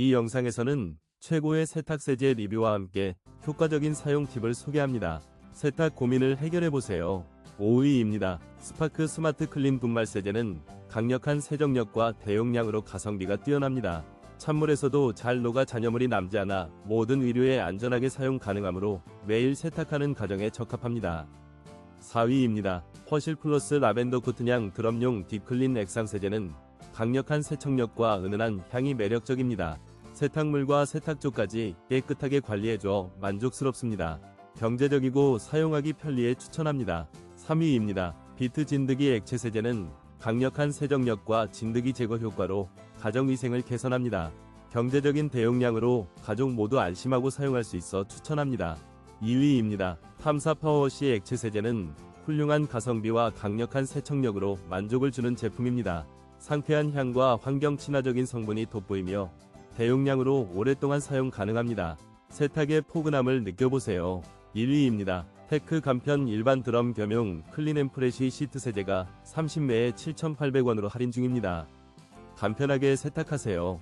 이 영상에서는 최고의 세탁세제 리뷰와 함께 효과적인 사용 팁을 소개합니다. 세탁 고민을 해결해보세요. 5위입니다. 스파크 스마트 클린 분말 세제는 강력한 세정력과 대용량으로 가성비가 뛰어납니다. 찬물에서도 잘 녹아 잔여물이 남지 않아 모든 의류에 안전하게 사용 가능하므로 매일 세탁하는 가정에 적합합니다. 4위입니다. 퍼실 플러스 라벤더 코트냥 드럼용 딥클린 액상 세제는 강력한 세척력과 은은한 향이 매력적입니다. 세탁물과 세탁조까지 깨끗하게 관리해줘 만족스럽습니다. 경제적이고 사용하기 편리해 추천합니다. 3위입니다. 비트 진드기 액체 세제는 강력한 세정력과 진드기 제거 효과로 가정위생을 개선합니다. 경제적인 대용량으로 가족 모두 안심하고 사용할 수 있어 추천합니다. 2위입니다. 탐사 파워워시 액체 세제는 훌륭한 가성비와 강력한 세척력으로 만족을 주는 제품입니다. 상쾌한 향과 환경 친화적인 성분이 돋보이며 대용량으로 오랫동안 사용 가능합니다. 세탁의 포근함을 느껴보세요. 1위입니다. 테크 간편 일반 드럼 겸용 클린앤프레쉬 시트 세제가 30매에 7,800원으로 할인 중입니다. 간편하게 세탁하세요.